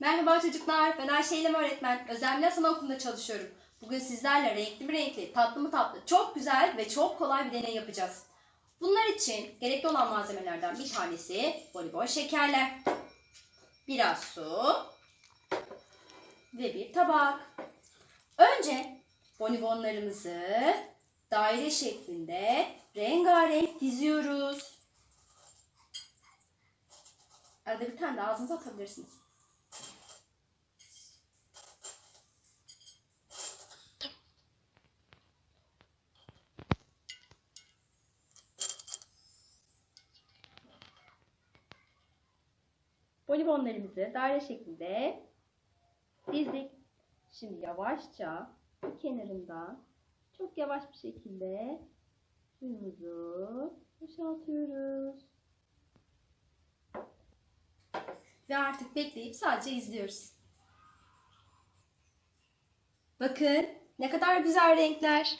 Merhaba çocuklar, ben Ayşe İlem öğretmen. Özel Sanat Okulu'nda çalışıyorum. Bugün sizlerle renkli mi renkli, tatlı mı tatlı, çok güzel ve çok kolay bir deney yapacağız. Bunlar için gerekli olan malzemelerden bir tanesi voleybol şekerler, biraz su ve bir tabak. Önce bonibonlarımızı daire şeklinde rengarenk diziyoruz. Arada bir tane de ağzınıza atabilirsiniz. Poligonlarımızı daire şeklinde dizdik. Şimdi yavaşça kenarından çok yavaş bir şekilde suyumuzu boşaltıyoruz. Ve artık bekleyip sadece izliyoruz. Bakın ne kadar güzel renkler.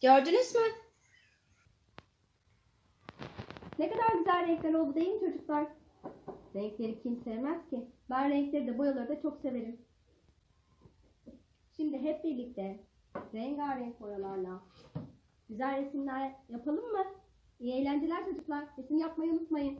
Gördünüz mü? Ne kadar güzel renkler oldu değil mi çocuklar? Renkleri kim sevmez ki? Ben renkleri de boyaları da çok severim. Şimdi hep birlikte rengarenk boyalarla güzel resimler yapalım mı? İyi eğlenceler çocuklar. Resim yapmayı unutmayın.